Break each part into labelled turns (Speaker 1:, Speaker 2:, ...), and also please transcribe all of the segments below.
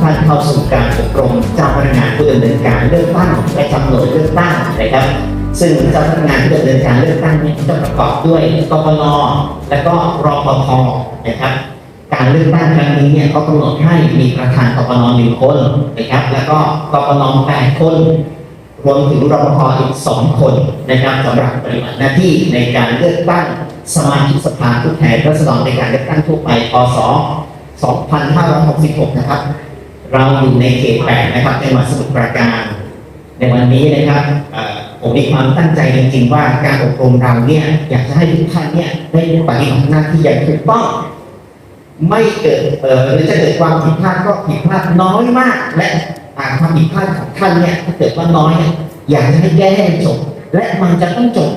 Speaker 1: ท่านเข้าสู่การอบรมเจ้าพนักงานผู้ดำเนินการเลือกตั้งและจำหน่วยเลือกตั้งนะครับ ซึ่งเจ้าพนักงานผู้ดำเนินการเลือกตั้งเนี่ยจะประกอบด้วยกปนและก็รปภนะครับ การเลือกตั้งครั้งนี้เนี่ยเขากำหนดให้มีประธานกปนหนึ่งคนนะครับ แล้วก็กปนแปดคนรวมถึงรปภอีกสองคนนะครับสำหรับปฏิบัติหน้าที่ในการเลือกตั้งสมาชิกสภาผู้แทนราษฎรในการเลือกตั้งทั่วไปพศ2566 นะครับ เราอยู่ในเขตแปดนะครับจังหวัดสมุทรปราการในวันนี้นะครับผมมีความตั้งใจจริงๆว่าการอบรมเราเนี่ยอยากจะให้ทุกท่านเนี่ยได้ปฏิบัติหน้าที่อย่างถูกต้อง ไม่เกิดเออหรือจะเกิดความผิดพลาดก็ผิดพลาดน้อยมาก และอาความผิดพลาดของท่านเนี่ยถ้าเกิดว่าน้อย อยากจะให้แก้ให้มันจบ และมันจะต้องจบ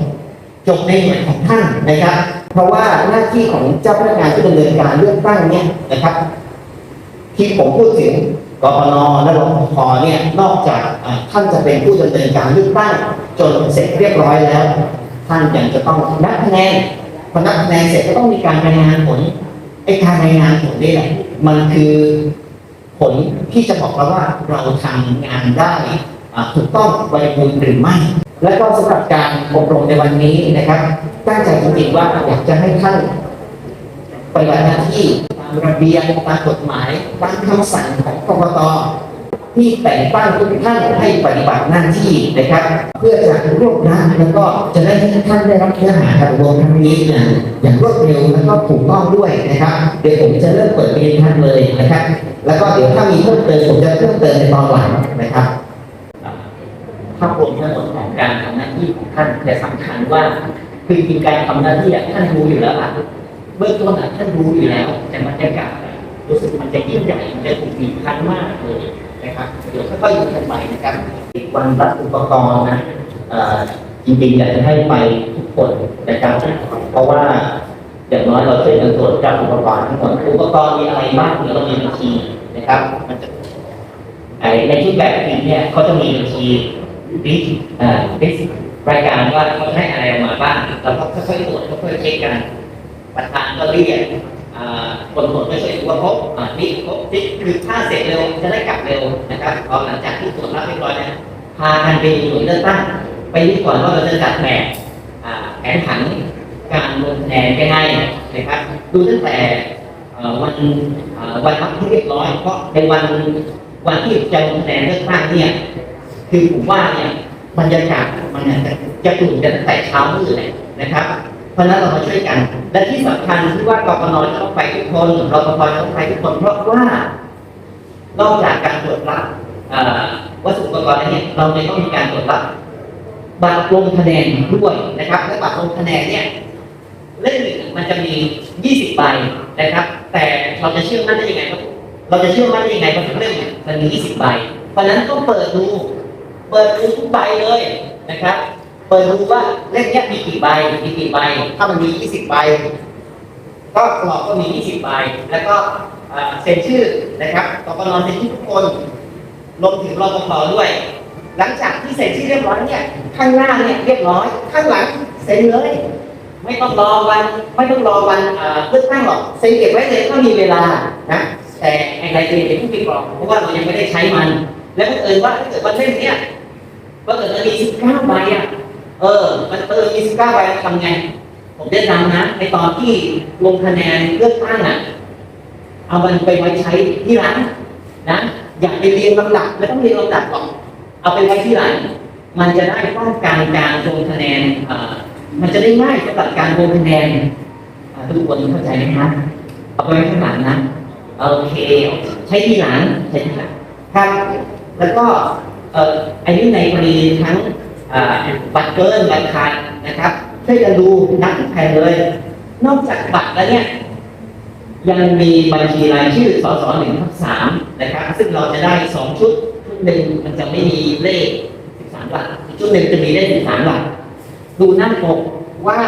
Speaker 1: จบในหน่วยของท่านนะครับ เพราะว่าหน้าที่ของเจ้าพนักงานที่ดำเนินการเลือกตั้งเนี่ยนะครับที่ผมพูดถึง กปนและรปภเนี่ยนอกจากท่านจะเป็นผู้ดำเนินการเลือกตั้งจนเสร็จเรียบร้อยแล้ว ท่านยังจะต้องนับคะแนนพอนับคะแนนเสร็จก็ต้องมีการรายงานผลไอ้การรายงานผลนี่แหละมันคือผลที่จะบอกเราว่าเราทำงานได้ถูกต้องบริบูรณ์หรือไม่ และก็สำหรับการอบรมในวันนี้นะครับตั้งใจจริงๆว่าอยากจะให้ท่านปฏิบัติหน้าที่ ระเบียบตามกฎหมายตามคำสั่งของกรกตที่แต่งตั้งทุกท่านให้ปฏิบัติหน้าที่นะครับ เพื่อจะรวบรัดแล้วก็จะได้ให้ท่านได้รับเนื้อหาการอบรมครั้งนี้นะอย่างรวดเร็วแล้วก็ถูกต้องด้วยนะครับ เดี๋ยวผมจะเริ่มเปิดเรียนท่านเลยนะครับ แล้วก็เดี๋ยวถ้ามีเพิ่มเติมผมจะเพิ่มเติมในตอนหลังนะครับภาพรวมทั้งหมดของการทำหน้าที่ของท่านแต่สำคัญว่าคือจริงการทำหน้าที่ท่านรู้อยู่แล้วล่ะ เบื้องต้นอะท่านรู้อยู่แล้ว แต่บรรยากาศรู้สึกมันจะยิ่งใหญ่มันจะถูกบีบคั้นมากเลยนะครับเดี๋ยวค่อยๆดูกันไปนะครับวันรับอุปกรณ์นะจริงๆอยากจะให้ไปทุกคนนะครับเพราะว่าอย่างน้อยเราช่วยกันตรวจจับอุปกรณ์ทั้งหมดอุปกรณ์มีอะไรบ้างเดี๋ยวเรามีบัญชีนะครับ มันจะในที่แบบนี้เนี่ยเขาจะมีบัญชีลิสต์รายการว่าเขาให้อะไรออกมาบ้างเราก็ค่อยๆตรวจค่อยๆเช็คกัน ประธานก็เรียกคนตรวจก็ช่วยดูว่าครบอ่านี่ครบนี่คือถ้าเสร็จเร็วจะได้กลับเร็วนะครับพอหลังจากที่ตรวจรับเรียบร้อยแล้วพากันไปหน่วยเลือกตั้งไปดูก่อนว่าเราจะจัดแบบแผนผังการลงคะแนนยังไงนะครับ ดูตั้งแต่วันวันรับที่เรียบร้อย เพราะในวันวันที่จะลงคะแนนเลือกตั้งเนี่ยคือผมว่าเนี่ยบรรยากาศมันเนี่ยจะตื่นกันตั้งแต่เช้ามืดเลยนะครับ เพราะนั้นเรามาช่วยกัน และที่สำคัญที่ว่ากกนจะต้องไปทุกคนรปภจะต้องไปทุกคนเพราะว่านอกจากการตรวจรับวัสดุอุปกรณ์แล้วเนี่ยเราจะต้องมีการตรวจรับบัตรลงคะแนนด้วยนะครับและบัตรลงคะแนนเนี่ยเล่มหนึ่งมันจะมี 20 ใบนะครับ แต่เราจะเชื่อมั่นได้ยังไงครับเราจะเชื่อมั่นได้ยังไงเพราะทุกเล่มเนี่ยมันมี 20 ใบ เพราะนั้นต้องเปิดดู เปิดดูทุกใบเลยนะครับ เปิดดูว่าเล่มนี้มีกี่ใบมีกี่ใบ ถ้ามันมี 20 ใบ ก็กรอบก็มี 20 ใบ แล้วก็เซ็นชื่อนะครับกปนเซ็นชื่อทุกคนรวมถึงรปภด้วย หลังจากที่เซ็นชื่อเรียบร้อยเนี่ยข้างหน้าเนี่ยเรียบร้อย ข้างหลังเซ็นเลย ไม่ต้องรอวัน ไม่ต้องรอวันอ่าเลือกตั้งหรอกเซ็นเก็บไว้เลยก็มีเวลานะแต่ไอ้รายละเอียดเป็นผู้ปิดกรอบเพราะว่าเรายังไม่ได้ใช้มัน แล้วบังเอิญว่าถ้าเกิดว่าเล่มเนี้ยว่าเกิดมันมี19ใบอะ เออ มันเออมี19ใบทำไง ผมแนะนำนะในตอนที่ลงคะแนนเลือกตั้งอะ เอามันไปไว้ใช้ที่หลังนะอย่าไปเรียงลำดับไม่ต้องเรียงลำดับหรอก เอาไปไว้ที่หลัง มันจะได้ป้องกันการลงคะแนนอ่อมันจะได้ง่ายสำหรับการลงคะแนนอ่าทุกคนเข้าใจไหมครับเอาไปไว้ข้างหลังนะโอเค ใช้ที่หลังใช้ที่หลังครับ แล้วก็เอ่ออันนี้ในกรณีทั้ง บัตรเกินบัตรขาดนะครับช่วยกันดูนักแผ่นเลย นอกจากบัตรแล้วเนี่ยยังมีบัญชีรายชื่อสสหนึ่งทับสามนะครับ ซึ่งเราจะได้สองชุดชุดหนึ่งมันจะไม่มีเลขสิบสามหลักอีกชุดหนึ่งจะมีเลขสิบสามหลักดูหน้าปกว่า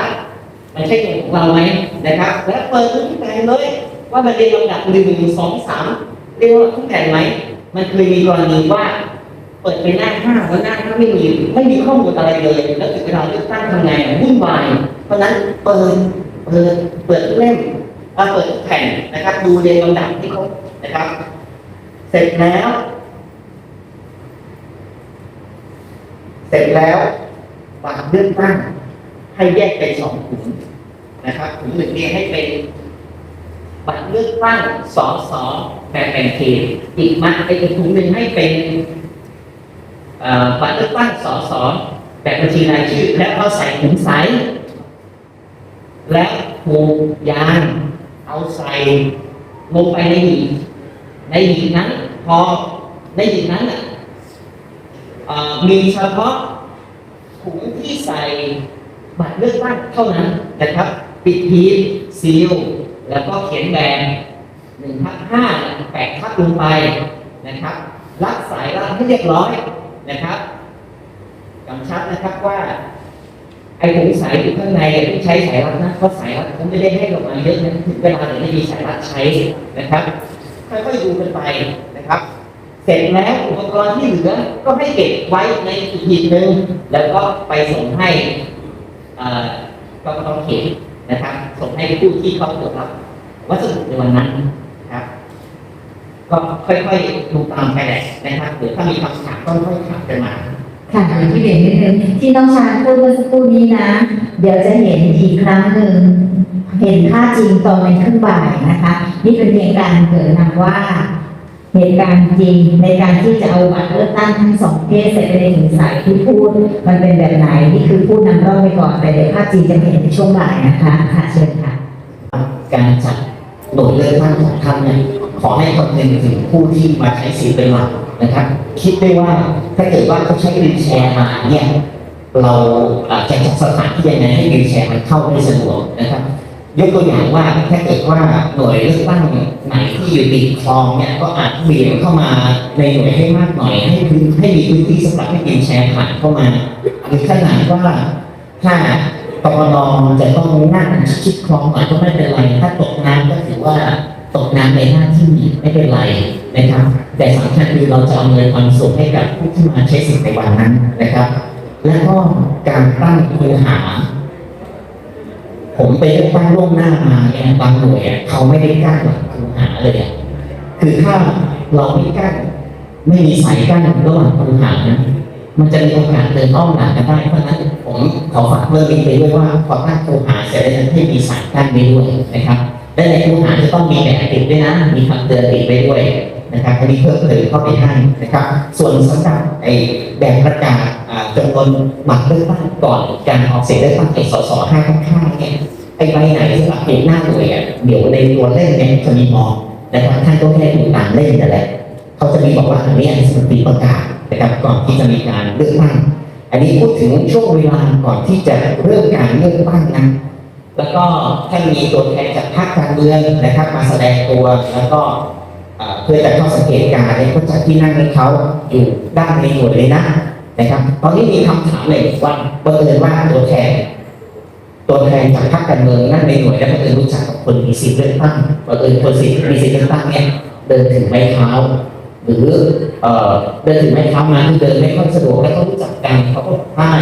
Speaker 1: มันใช่ของเราไหมนะครับ แล้วเปิดทุกแผ่นเลย ว่ามันเรียงลำดับหนึ่งสองสามเรียงลำดับทุกแผ่นไหมมันเคยมีกรณีว่า เปิดไปหน้าห้าแล้วหน้าห้าไม่มีไม่มีข้อมูลอะไรเลย แล้วถึงเวลาเลือกตั้งทำไงวุ่นวาย เพราะนั้นเปิดเปิดเปิดเล่มอ่าเปิดแผ่นนะครับ ดูเรียงลำดับที่เขานะครับ เสร็จแล้ว เสร็จแล้วบัตรเลือกตั้งให้แยกเป็นสองถุงนะครับถุงหนึ่งเนี่ยให้เป็นบัตรเลือกตั้งสอสอแบบแบ่งเขตอีกมัดอีกถุงหนึ่งให้เป็น บัตรเลือกตั้งสอสอแบบบัญชีรายชื่อ แล้วเอาใส่ถุงใส และผูกยางเอาใส่ลงไปในหีบในหีบนั้น พอในหีบนั้นน่ะมีเฉพาะถุงที่ใส่บัตรเลือกตั้งเท่านั้นนะครับ ปิดหีบซีลแล้วก็เขียนแบนหนึ่งทับห้าแปะทับลงไปนะครับรัดสายรัดให้เรียบร้อย นะครับกำชับนะครับว่า ไอ้ถุงสายอยู่ข้างในต้องใช้สายรัดนะเพราะสายรัดเขาไม่ได้ให้ลงมาเยอะนะถึงเวลาเดี๋ยวไม่มีสายรัดใช้นะครับค่อยๆดูกันไปนะครับ เสร็จแล้วอุปกรณ์ที่เหลือก็ให้เก็บไว้ในอีกหีบหนึ่งแล้วก็ไปส่งให้เอ่อกรกตเขตนะครับ ส่งให้ผู้ที่เขาตรวจรับวัสดุในวันนั้น ก็ค่อยๆดูตามไปแหละนะครับเดี๋ยวถ้ามีคำถามก็ค่อยๆถามกันมา
Speaker 2: ค่ะอย่างที่เรียนนิดนึงที่น้องชายพูดเมื่อสักครู่นี้นะ เดี๋ยวจะเห็นอีกครั้งหนึ่งเห็นค่าจริงตอนในครึ่งบ่ายนะคะ นี่เป็นเพียงการเกิดนำว่าเหตุการณ์จริงในการที่จะเอาบัตรเลือกตั้งทั้งสองเพศใส่ไปในถุงใสที่พูด มันเป็นแบบไหนนี่คือพูดนำร่องไปก่อนแต่เดี๋ยวค่าจริงจะเห็นในช่วงบ่ายนะคะค่ะเชิญค่ะ
Speaker 1: การจัดหน่วยเลือกตั้งของท่านเนี่ย ขอให้คำนึงถึงผู้ที่มาใช้สิทธิ์เป็นหลักนะครับ คิดด้ว่าถ้าเกิดว่าเขาใช้วีแชร์มาเนี่ยเราอาจจะจัดสถานที่ยังไงให้วีแชร์มันเข้าได้สะดวกนะครับยกตัวอย่างว่าถ้าเกิดว่าหน่วยเลือกตั้งไหนที่อยู่ติดคลองเนี่ยก็อาจเบี่ยงเข้ามาในหน่วยให้มากหน่อยให้พื้นให้มีพื้นที่สำหรับให้วีลแชร์ผ่านเข้ามาหรือขนาดว่าถ้ากรนจะต้องนั่งชิดคลองหน่อยก็ไม่เป็นไรถ้าตกน้ำก็ถือว่า ตกน้ำในหน้าที่ไม่เป็นไรนะครับ แต่สำคัญคือเราจะอำนวยความสุขให้กับผู้ที่มาใช้สิทธิ์ในวันนั้นนะครับ และก็การตั้งคูหา ผมไปเลือกตั้งล่วงหน้ามาเนี่ยบางหน่วยเขาไม่ได้กั้นหลังคูหาเลยคือถ้าเราไม่กั้นไม่มีสายกั้นระหว่างคูหานะมันจะมีโอกาสเดินอ้อมหลังกันได้เพราะฉะนั้นผมขอฝากเรื่องนี้ไปด้วยว่าพอตั้งคูหาเสร็จแล้วให้มีสายกั้นไปด้วยนะครับ และในคูหาจะต้องมีแบบติดด้วยนะ มีคำเตือนติดไปด้วยนะครับอันนี้เพิ่มเติมเข้าไปให้นะครับ ส่วนสำหรับไอ้แบบประกาศจำนวนบัตรเลือกตั้งก่อนการออกเสียงเลือกตั้งไอ้สสห้าข้างๆเนี่ยไอ้ใบไหนสำหรับเด็กหน้าหน่วยอะเดี๋ยวในตัวเล่มเนี่ยจะมีมองนะครับท่านก็แค่ดูตามเล่มนั่นแหละเขาจะมีบอกว่าอันนี้สมปีประกาศนะครับก่อนที่จะมีการเลือกตั้งอันนี้พูดถึงช่วงเวลาก่อนที่จะเริ่มการเลือกตั้งนะ แล้วก็ท่านมีตัวแทนจากภาคการเมืองนะครับมาแสดงตัวแล้วก็เพื่อจะเข้าสังเกตการณ์เลยก็จัดที่นั่งให้เขาอยู่ด้านในหน่วยเลยนะนะครับ ตอนนี้มีคำถามเลยว่าบังเอิญว่าตัวแทน ตัวแทนจากพรรคการเมืองนั่งในหน่วยและบังเอิญรู้จักกับคนมีสิทธิ์เลือกตั้งบังเอิญคนสิทธิ์มีสิทธิ์เลือกตั้งเนี่ยเดินถึงไม้เท้าหรือเอ่อเดินถึงไม้เท้ามาที่เดินไม่ค่อยสะดวกแล้วเขารู้จักกันเขาก็บอกได้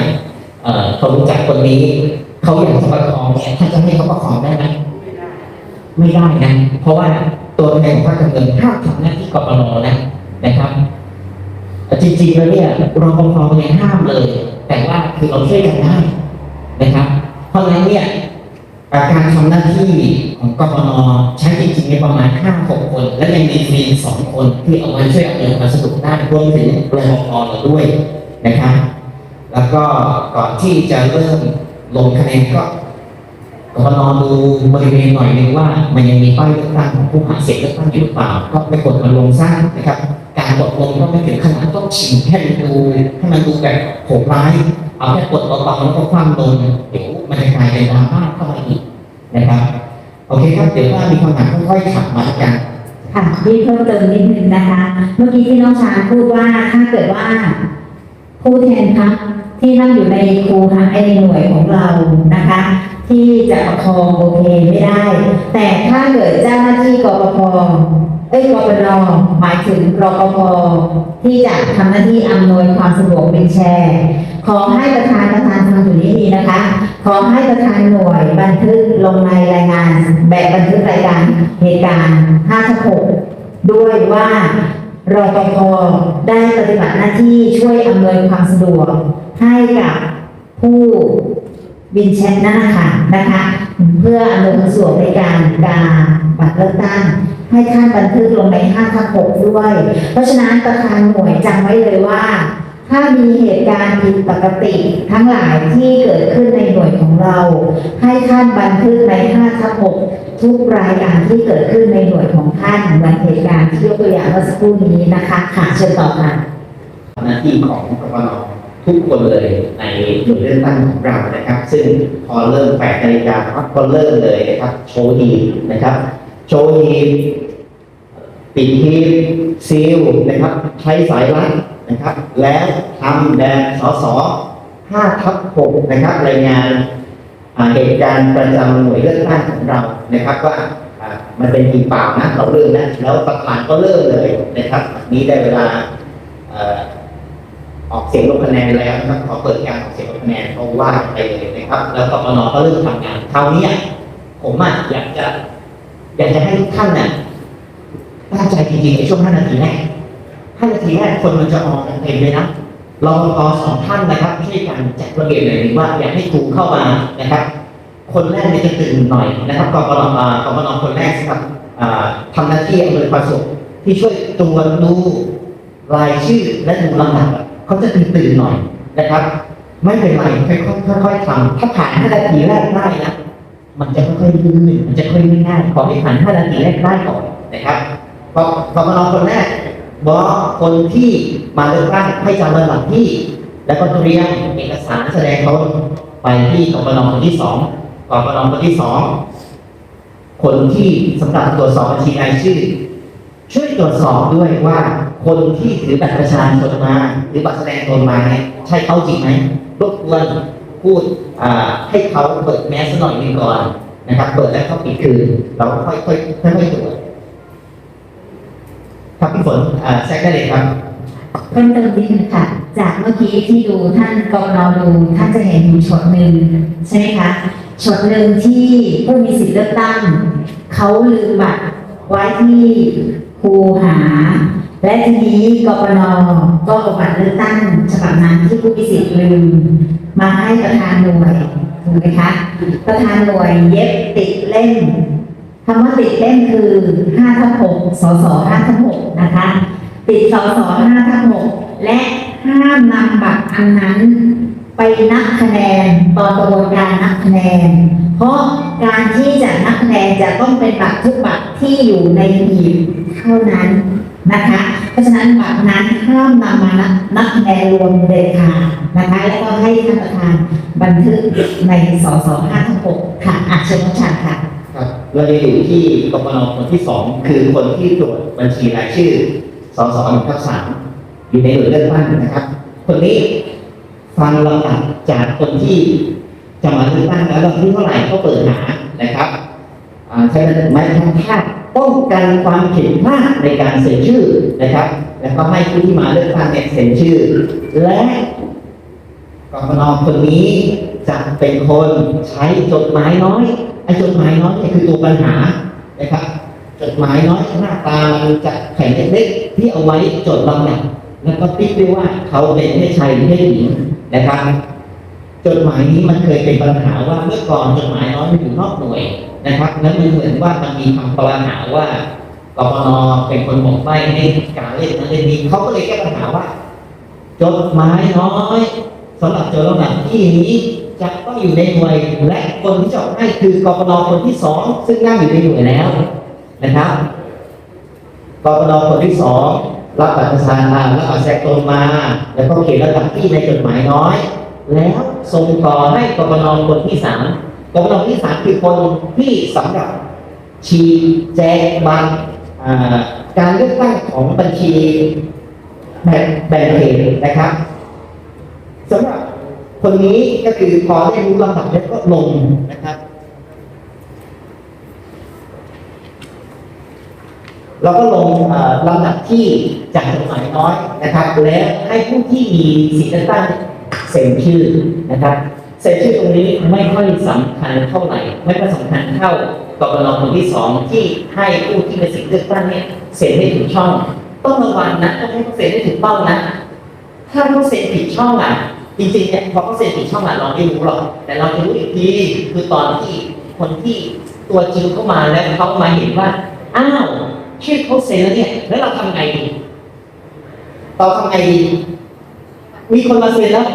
Speaker 1: เอ่อเขารู้จักคนนี้ เขาอยากจะประคองเนี่ยท่านจะให้เขาประคองได้ไหมไม่ได้นะ เพราะว่าตัวแทนของพรรคการเมืองห้ามทำหน้าที่กปนนะนะครับ จริงๆแล้วเนี่ยรปภเนี่ยห้ามเลย แต่ว่าคือเราช่วยกันได้นะครับ เพราะฉะนั้นเนี่ยการทำหน้าที่ของกปนใช้จริงๆในประมาณห้าหกคน และยังมีฟรีสองคนที่เอาไว้ช่วยอำนวยความสะดวกได้รวมถึงรปภเราด้วยนะครับ แล้วก็ก่อนที่จะเริ่ม ลงคะแนนก็กปนดูบริเวณหน่อยหนึงว่า มันยังมีป้ายเลือกตั้งของผู้หาเสียงเลือกตั้งอยู่หรือเปล่า ก็ไม่กดมันลงซะนะครับ การกดลงก็ไม่ถึงขนาดต้องชิงให้มันดูให้มันดูแบบโหดร้ายเอาแค่กดเบาๆแล้วก็คว่ำลงเดี๋ยวมันจะกลายเป็นดราม่าเข้ามาอีกนะครับโอเคครับเดี๋ยวถ้ามีคำถามค่อยๆถามมาแล้วกัน
Speaker 2: ค่ะที่เพิ่มเติมนิดนึงนะคะ เมื่อกี้ที่น้องช้างพูดว่าถ้าเกิดว่า ผู้แทนพักที่นั่งอยู่ในครูหาในหน่วยของเรานะคะ ที่จะประคองโอเคไม่ได้ แต่ถ้าเกิดเจ้าหน้าที่กปพเอ้ยกปนหมายถึงรปภที่จะทำหน้าที่อำนวยความสะดวกเป็นแชร์ ขอให้ประธานประธานฟังอยู่นี้ดีนะคะ ขอให้ประธานหน่วยบันทึกลงในรายงาน แบบบันทึกรายการเหตุการณ์5ทับ6ด้วยว่า รปภได้ปฏิบัติหน้าที่ช่วยอำนวยความสะดวกให้กับผู้บินแชทนั่นนะคะนะคะ เพื่ออำนวยความสะดวกในการกาบัตรเลือกตั้งให้ท่านบันทึกลงใน5ทับ6ด้วย เพราะฉะนั้นประธานหน่วยจำไว้เลยว่า ถ้ามีเหตุการณ์ผิดปกติทั้งหลายที่เกิดขึ้นในหน่วยของเรา ให้ท่านบันทึกใน5ทับ6 ทุกรายการที่เกิดขึ้นในหน่วยของท่านเหมือนเหตุการณ์ที่ยกตัวอย่างเมื่อสักครู่นี้นะคะค่ะเชิญต่อค่ะ
Speaker 1: หน้าที่ของกปนทุกคนเลยในหน่วยเลือกตั้งของเรานะครับ ซึ่งพอเริ่มแปดนาฬิกาครับก็เริ่มเลยนะครับ โชว์ดีนะครับ โชว์ดีปิดทีซีลนะครับ ใช้สายรัดนะครับ แล้วทำแดนสส5ทับ6นะครับรายงานอ่า เหตุการณ์ประจำหน่วยเลือกตั้งของเรานะครับว่ามันเป็นจริงเปล่านะเราเริ่มนะแล้วประธานก็เริ่มเลยนะครับนี้ได้เวลาออกเสียงลงคะแนนแล้วนะครับขอเปิดการออกเสียงลงคะแนนก็ว่าไปเลยนะครับ แล้วกปนก็เริ่มทำงานคราวนี้ผมอะอยากจะอยากจะให้ทุกท่านน่ะตั้งใจจริงๆในช่วง5นาทีแรก5นาทีแรกคนมันจะออกกันเต็มเลยนะ รอพอสองท่านนะครับช่วยกันจัดระเบียบหน่อยว่าอยากให้ครูเข้ามานะครับ คนแรกเนี่ยจะตื่นหน่อยนะครับกปนอ่ากปนคนแรกนะครับอ่าทำหน้าที่อำนวยความสะดวกที่ช่วยตรวจดูรายชื่อและดูลำดับเขาจะตื่นตื่นหน่อยนะครับ ไม่เป็นไรค่อยๆทำถ้าผ่าน5นาทีแรกได้นะมันจะค่อยๆลื่นมันจะค่อยๆง่ายขอให้ผ่าน5นาทีแรกได้ก่อนนะครับพอกปนคนแรก บอกคนที่มาเลือกตั้งให้จำลำดับที่ แล้วก็เตรียมเอกสารแสดงตนไปที่กปนคนที่สองกปนคนที่สองคนที่สำหรับตรวจสอบบัญชีรายชื่อ ช่วยตรวจสอบด้วยว่าคนที่ถือบัตรประชาชนมา หรือบัตรแสดงตนมาเนี่ยใช่เขาจริงไหมรบกวนพูดให้เขาเปิดแมสหน่อยนึงก่อนนะครับ เปิดแล้วเขาปิดคืนเราค่อยๆค่อยๆตรวจ ครับพี่ฝนอ่าแซกได้เลยครับ
Speaker 2: เพิ่มเติมนิดนึงค่ะ จากเมื่อกี้ที่ดูท่านกรนดูท่านจะเห็นอยู่ช็อตหนึ่งใช่ไหมคะช็อตหนึ่งที่ผู้มีสิทธิ์เลือกตั้งเขาลืมบัตรไว้ที่ครูหา และทีนี้กปนก็เอาบัตรเลือกตั้งฉบับนั้นที่ผู้มีสิทธิ์ลืม มาให้ประธานหน่วยถูกไหมคะประธานหน่วยเย็บติดเล่ม คำว่าติดเล่มคือ5ทับ6สส5ทับ6นะคะ ติดสส5ทับ6และห้ามนำบัตรอันนั้น ไปนับคะแนนตอนกระบวนการนับคะแนน เพราะการที่จะนับคะแนนจะต้องเป็นบัตรทุกบัตรที่อยู่ในหีบเท่านั้นนะคะ เพราะฉะนั้นบัตรนั้นห้ามนำมานับนับคะแนนรวมเด็ดขาดนะคะ แล้วก็ให้ท่านประธานบันทึกในสส5ทับ6ค่ะอาเชิญชายค่ะ
Speaker 1: เราจะอยู่ที่กปนคนที่สองคือคนที่ตรวจบัญชีรายชื่อสสหนึ่งทับสามอยู่ในหน่วยเลือกตั้งนะครับ คนนี้ฟังลำดับจากคนที่จะมาเลือกตั้งแล้วลำที่เท่าไหร่ก็เปิดหานะครับใช้ไม้ทำพลาดป้องกันความผิดพลาดในการเซ็นชื่อนะครับ แล้วก็ให้ผู้ที่มาเลือกตั้งเนี่ยเซ็นชื่อ และกปนคนนี้จะเป็นคนใช้จดหมายน้อย ไอ้จดหมายน้อยเนี่ยคือตัวปัญหานะครับจดหมายน้อยหน้าตามันจะแข็งเล็กๆที่เอาไว้จดลำดับแล้วก็ติ๊กด้วยว่าเขาเป็นเพศชายหรือเพศหญิงนะครับจดหมายนี้มันเคยเป็นปัญหาว่าเมื่อก่อนจดหมายน้อยมันอยู่นอกหน่วยนะครับ แล้วมันเหมือนว่ามันมีคำปัญหาว่ากปนเป็นคนบอกใบ้ให้การเล่นนั้นเล่นนี้เขาก็เลยแก้ปัญหาว่า จดหมายน้อยสำหรับจดลำดับที่นี้ จะต้องอยู่ในหน่วยและคนที่จะออกให้คือกปนคนที่สองซึ่งนั่งอยู่ในหน่วยแล้วนะครับกปนคนที่สองรับบัตรประชาชนรับบัตรแสกตรงมา แล้วก็เขียนลำดับที่ในจดหมายน้อย แล้วส่งต่อให้กปนคนที่สามกปนคนที่สามคือคนที่สำหรับชี้แจงบัตรการเลือกตั้งของบัญชีแบ่งแบ่งเขตนะครับสำหรับ คนนี้ก็คือพอได้รู้ลำดับแล้วก็ลงนะครับ เราก็ลงลำดับที่จากจดหมายน้อยนะครับ และให้ผู้ที่มีสิทธิ์เลือกตั้งเซ็นชื่อนะครับเซ็นชื่อตรงนี้ไม่ค่อยสำคัญเท่าไหร่ ไม่ค่อยสำคัญเท่ากปนคนที่สองที่ให้ผู้ที่มีสิทธิ์เลือกตั้งเนี่ยเซ็นให้ถูกช่อง ต้องระวังนะต้องให้เขาเซ็นได้ถูกต้องนะ ถ้าเขาเซ็นผิดช่องอะ จริงๆเนี่ยพอเขาเซ็นผิดช่องอะเราไม่รู้หรอก แต่เราจะรู้อีกทีคือตอนที่คนที่ตัวจริงเข้ามาแล้วเขามาเห็นว่า อ้าวชื่อเขาเซ็นแล้วเนี่ย แล้วเราทำไงดีเราทำไงดี มีคนมาเซ็นแล้ว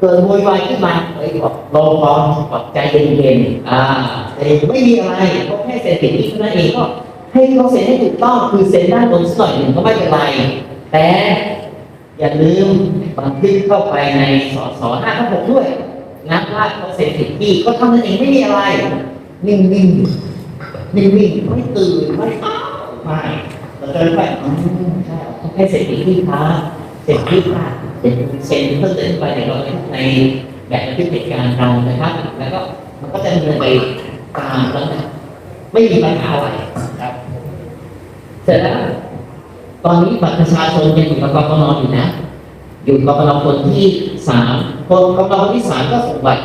Speaker 1: เกิดโวยวายขึ้นมาเฮ้ยบอกรอพอบอกใจเย็นๆอ่าแต่ไม่มีอะไรเขาแค่เซ็นผิดที่นั่นเองก็ให้เขาเซ็นให้ถูกต้องคือเซ็นด้านบนสักหน่อยหนึ่งก็ไม่เป็นไร แต่ อย่าลืมบันทึกเข้าไปในสสห้าทับหกด้วยนะว่าเขาเซ็นผิดที่ก็เท่านั้นเองไม่มีอะไร นิ่งๆนิ่งๆไม่ตื่นไม่อ้าวไม่เราจะไปอ๋อใช่เขาแค่เซ็นผิดที่ค้าเซ็นที่ค้าเซ็นเซ็นเพิ่มเติมไปเดี๋ยวเราในแบบบันทึกเหตุการณ์เรานะครับ แล้วก็มันก็จะดำเนินไปตามลำดับไม่มีปัญหาอะไรครับ เสร็จแล้ว ตอนนี้บัตรประชาชนยังอยู่กับกกนอยู่นะ อยู่กับกกนคนที่สามคนกกนคนที่สามก็ส่งบัตร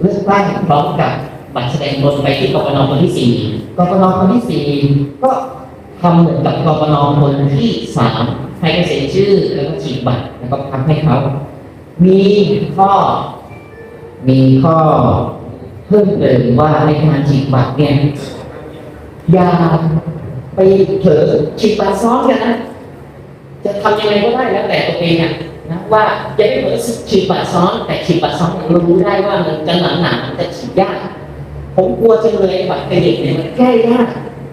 Speaker 1: เลือกตั้งพร้อมกับบัตรแสดงตนไปที่กกนคนที่สี่กกนคนที่สี่ก็ทำเหมือนกับกกนคนที่สามให้เกษียณชื่อแล้วก็ฉีกบัตรแล้วก็ทำให้เขามีข้อ มีข้อเพิ่มเติมว่าในการฉีกบัตรเนี่ยยา ไปเผลอฉีกบัตรซ้อนกันนะจะทำยังไงก็ได้แล้วแต่ตัวเองอะนะว่าอย่าไปเผลอฉีกบัตรซ้อน แต่ฉีกบัตรซ้อนเรารู้ได้ว่ามันจะหนาหนามันจะฉีกยากผมกลัวจังเลยบัตรเครดิตเนี่ยมันแก้ยาก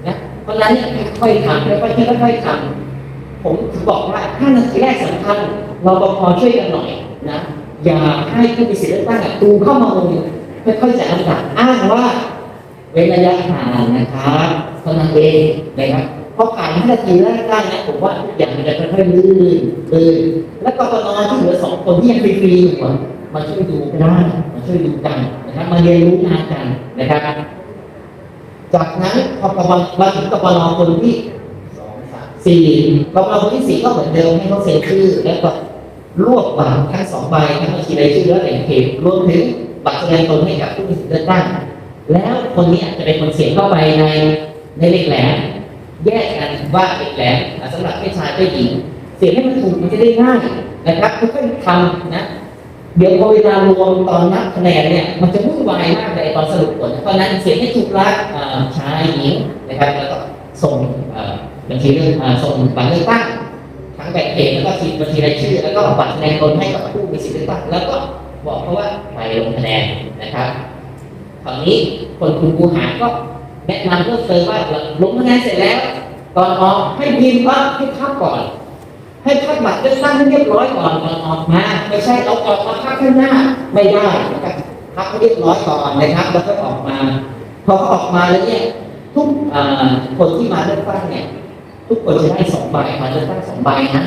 Speaker 1: นะเพราะนั้นเนี่ยค่อยๆทำค่อยๆค่อยๆทำผมถึงบอกว่าห้านาทีแรกสำคัญเราปภช่วยกันหน่อยนะอย่าให้ผู้มีสิทธิ์เลือกตั้งตูเข้ามางงค่อยๆจัดลำดับอ้างว่า เว้นระยะห่างนะครับเท่านั้นเองนะครับพอผ่านห้านาทีแรกได้นะผมว่าทุกอย่างมันจะค่อยๆลื่นลื่นแล้วกกนที่เหลือสองคนที่ยังฟรีๆอยู่มาช่วยดูก็ได้มาช่วยดูกันนะครับมาเรียนรู้งานกันนะครับ จากนั้นพอกบมาถึงกบนคนที่สองสามสี่กบนคนที่สี่ก็เหมือนเดิมให้เขาเซ็นชื่อแล้วก็รวบบัตรทั้งสองใบทั้งบัญชีรายชื่อและแหล่งเขตรวมถึงบัตรแสดงตนให้กับผู้มีสิทธิ์เลือกตั้ง แล้วคนนี้จะเป็นคนเสียงเข้าไปในในเหล็กแหลมแยกกันว่าเหล็กแหลมอะสำหรับเพศชายเพศหญิง เสียงให้มันถูกมันจะได้ง่ายนะครับค่อยๆทำนะเดี๋ยวพอเวลารวมตอนนับคะแนนเนี่ยมันจะวุ่นวายมากเลยตอนสรุปผลเพราะนั้นเสียงให้ถูกละอ่าชายหญิงนะครับแล้วก็ส่งบัญชีเลือกอ่าส่งบัตรเลือกตั้งทั้งแบบเขตแล้วก็บัญชีรายชื่อ แล้วก็บัตรแสดงตนให้กับผู้มีสิทธิ์เลือกตั้งแล้วก็บอกเขาว่าไปลงคะแนนนะครับ คราวนี้คนคุณครูหาก็แนะนำเพิ่มเติมว่าลงคะแนนเสร็จแล้วก่อนออกให้พิมพ์ว่าให้พักก่อน ให้พักบัตรเลือกตั้งให้เรียบร้อยก่อนก่อนออกมาไม่ใช่เอาออกมาพักข้างหน้าไม่ได้นะครับพักให้เรียบร้อยก่อนนะครับ แล้วก็ออกมาพอออกมาแล้วเนี่ยทุกคนที่มาเลือกตั้งเนี่ย ทุกคนจะได้สองใบมาเลือกตั้งสองใบนะ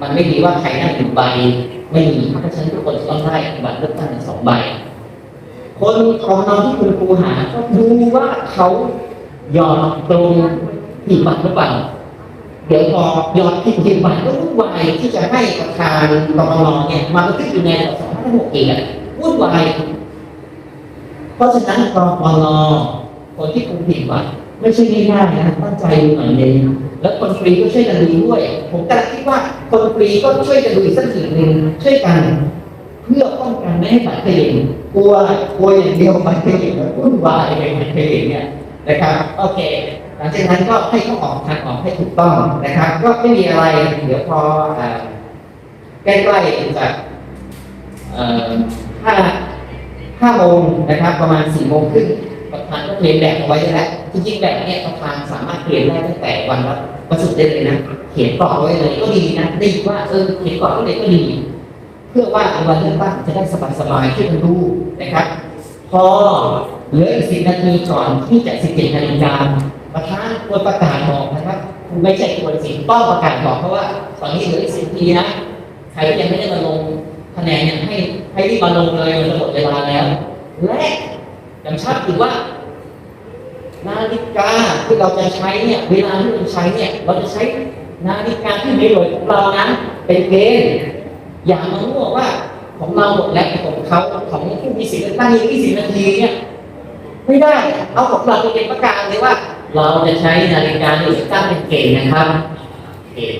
Speaker 1: มันไม่ดีว่าใครได้หนึ่งใบ ไม่มีเพราะฉะนั้นทุกคนจะต้องได้บัตรเลือกตั้งสองใบ คนของน้องที่คุณครูหาก็ดูว่าเขาหยอดตรงผิดบัตรหรือเปล่าเดี๋ยวพอหยอดผิดผิดบัตรก็วุ่นวายที่จะให้ประธานกรมนเนี่ยมาบันทึกอยู่ในสองพันหกเองวุ่นวายเพราะฉะนั้นกรมนคนที่คุมผิดบัตรไม่ใช่ง่ายๆนะตั้งใจดูหน่อยนึงแล้วคนฟรีก็ช่วยกันดูด้วย ผมกำลังคิดว่าคนฟรีก็ช่วยกันดูอีกสักสิ่งหนึ่งช่วยกัน เพื่อป้องกันไม่ให้บัตรเขย่ง กลัวกลัวอย่างเดียวบัตรเขย่งแล้ววุ่นวายเลยบัตรเขย่งเนี่ยนะครับโอเคหลังจากนั้นก็ให้เขาออกทางออกให้ถูกต้องนะครับ ก็ไม่มีอะไรเดี๋ยวพอใกล้ๆจะเอ่อห้าห้าโมงนะครับ ประมาณสี่โมงครึ่งประธานก็เตรียมแบบเอาไว้แล้วจริงๆแบบเนี้ยประธานสามารถเตรียมได้ตั้งแต่วันรับวันศุกร์ได้เลยนะเขียนกรอบไว้เลยก็ดีนะได้ว่าเออเขียนกรอบไว้เลยก็ดี เพื่อว่าวันเลือกตั้งจะได้สบายๆช่วยกันดู นะครับ พอเหลืออีกสิบนาทีก่อนที่จะสิบเจ็ดนาฬิกาประธานควรประกาศบอกนะครับ ไม่ใช่ควรสิต้องประกาศบอกเพราะว่า ตอนนี้เหลืออีกสิบนาทีนะใครที่ยังไม่ได้มาลงคะแนนเนี่ยให้ให้รีบมาลงเลยมันจะหมดเวลาแล้ว และยังชัดอีกว่านาฬิกาที่เราจะใช้เนี่ยเวลาที่เราใช้เนี่ยเราจะใช้นาฬิกาที่ในหน่วยของเรานั้นเป็นเกณฑ์อย่ามามั่วว่า ของเราหมดแล้วของเขาของผู้มีสิทธิ์เลือกตั้งยี่สิบนาทีเนี่ยไม่ได้เอาของเราเป็นประกาศเลยว่า เราจะใช้นาฬิกาเลือกตั้งเป็นเกณฑ์นะครับเก่ง